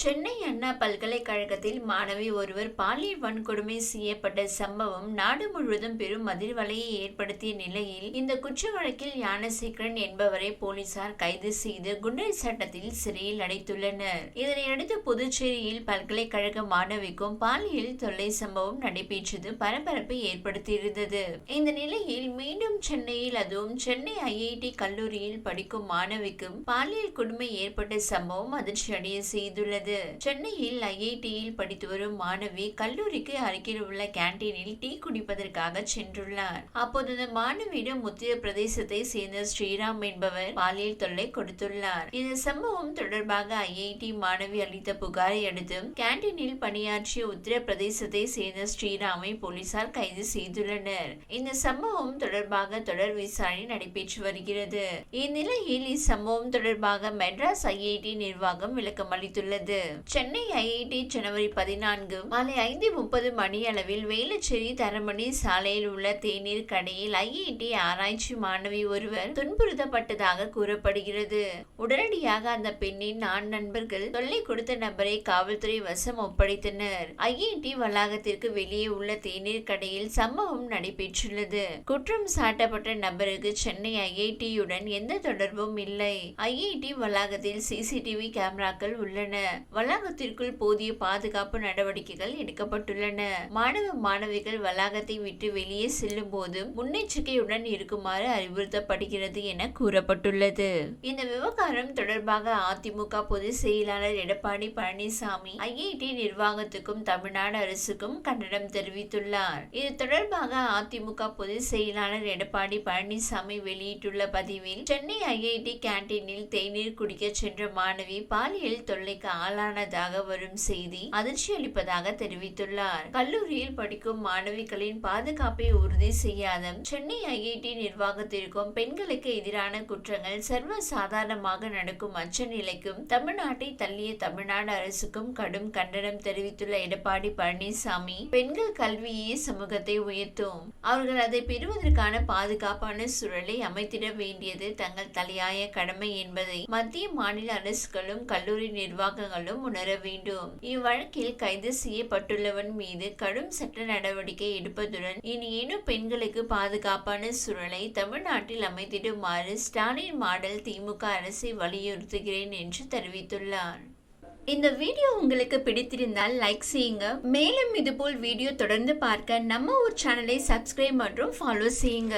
சென்னை அண்ணா பல்கலைக்கழகத்தில் மாணவி ஒருவர் பாலியல் வன்கொடுமை செய்யப்பட்ட சம்பவம் நாடு முழுவதும் பெரும் அதிர்வலையை ஏற்படுத்திய நிலையில் இந்த குற்ற வழக்கில் ஞானசேகரன் என்பவரை போலீசார் கைது செய்து குண்டர் சட்டத்தில் சிறையில் அடைத்துள்ளனர். இதனையடுத்து புதுச்சேரியில் பல்கலைக்கழக மாணவிக்கும் பாலியல் தொல்லை சம்பவம் நடைபெற்றது பரபரப்பை ஏற்படுத்தியிருந்தது. இந்த நிலையில் மீண்டும் சென்னையில் அதுவும் சென்னை ஐஐடி கல்லூரியில் படிக்கும் மாணவிக்கும் பாலியல் கொடுமை ஏற்பட்ட சம்பவம் அதிர்ச்சி அடைய உள்ளது சென்னையில் ஐஐடியில் படித்து வரும் மாணவி கல்லூரிக்கு அருகில் உள்ள கேண்டீனில் டீ குடிப்பதற்காக சென்றுள்ளார். அப்போது அந்த மாணவியிடம் உத்தர பிரதேசத்தை சேர்ந்த ஸ்ரீராம் என்பவர் பாலியல் தொல்லை கொடுத்துள்ளார். இந்த சம்பவம் தொடர்பாக ஐஐடி மாணவி அளித்த புகாரை அடுத்து கேன்டீனில் பணியாற்றிய உத்தரப்பிரதேசத்தை சேர்ந்த ஸ்ரீராமை போலீசார் கைது செய்துள்ளனர். இந்த சம்பவம் தொடர்பாக தொடர் விசாரணை நடைபெற்று வருகிறது. இந்நிலையில் இச்சம்பவம் தொடர்பாக மெட்ராஸ் ஐஐடி நிர்வாகம் விளக்கம் அளித்துள்ளது சென்னை ஐஐடி ஜனவரி பதினான்கு மாலை ஐந்து முப்பது மணி அளவில் வேலுச்சேரி தரமணி சாலையில் உள்ள தேநீர் கடையில் ஐஐடி ஆராய்ச்சி மாணவி ஒருவர் துன்புறுத்தப்பட்டதாக கூறப்படுகிறது. உடனடியாக அந்த பெண்ணின் நான்கு நண்பர்கள் தொல்லை கொடுத்த நபரை காவல்துறை வசம் ஒப்படைத்தனர். ஐஐடி வளாகத்திற்கு வெளியே உள்ள தேநீர் கடையில் சம்பவம் நடைபெற்றுள்ளது. குற்றம் சாட்டப்பட்ட நபருக்கு சென்னை ஐஐடியுடன் எந்த தொடர்பும் இல்லை. ஐஐடி வளாகத்தில் சிசிடிவி கேமராக்கள் உள்ளன. வளாகத்திற்குள் போதிய பாதுகாப்பு நடவடிக்கைகள் எடுக்கப்பட்டுள்ளன. மாணவ மாணவிகள் வளாகத்தை விட்டு வெளியே செல்லும் போது முன்னெச்சரிக்கையுடன் இருக்குமாறு அறிவுறுத்தப்படுகிறது என கூறப்பட்டுள்ளது. இந்த விவகாரம் தொடர்பாக அதிமுக பொதுச் செயலாளர் எடப்பாடி பழனிசாமி ஐஐடி நிர்வாகத்துக்கும் தமிழ்நாடு அரசுக்கும் கண்டனம் தெரிவித்துள்ளார். இது தொடர்பாக அதிமுக பொதுச் செயலாளர் எடப்பாடி பழனிசாமி வெளியிட்டுள்ள பதிவில் சென்னை ஐஐடி கேண்டீனில் தேநீர் குடிக்க சென்ற மாணவி பாலியல் தொல்லைக்கு ஆளானதாக வரும் செய்தி அதிர்ச்சி அளிப்பதாக தெரிவித்துள்ளார். கல்லூரியில் படிக்கும் மாணவிகளின் பாதுகாப்பை உறுதி செய்யாத சென்னை ஐஐடி நிர்வாகத்திற்கும் பெண்களுக்கு எதிரான குற்றங்கள் சர்வ சாதாரணமாக நடக்கும் அச்ச நிலைக்கும் தமிழ்நாட்டை தள்ளிய தமிழ்நாடு அரசுக்கும் கடும் கண்டனம் தெரிவித்துள்ள எடப்பாடி பழனிசாமி பெண்கள் கல்வியே சமூகத்தை உயர்த்தும். அவர்கள் அதை பெறுவதற்கான பாதுகாப்பான சூழலை அமைத்திட வேண்டியது தங்கள் தலையாய கடமை என்பதை மத்திய மாநில அரசுகளும் கல்லூரி நிர்வாகங்களும் உணர வேண்டும். இவ்வழக்கில் கைது செய்யப்பட்டுள்ளவன் மீது கடும் சட்ட நடவடிக்கை எடுப்பதுடன் இனி ஏனும் பெண்களுக்கு பாதுகாப்பான சூழலை தமிழ்நாட்டில் அமைத்திடுமாறு ஸ்டாலின் மாடல் திமுக அரசை வலியுறுத்துகிறேன் என்று தெரிவித்துள்ளார். இந்த வீடியோ உங்களுக்கு பிடித்திருந்தால் லைக் செய்யுங்க. மேலும் இதுபோல் வீடியோ தொடர்ந்து பார்க்க நம்ம ஊர் சேனலை சப்ஸ்கிரைப் மற்றும் ஃபாலோ செய்யுங்க.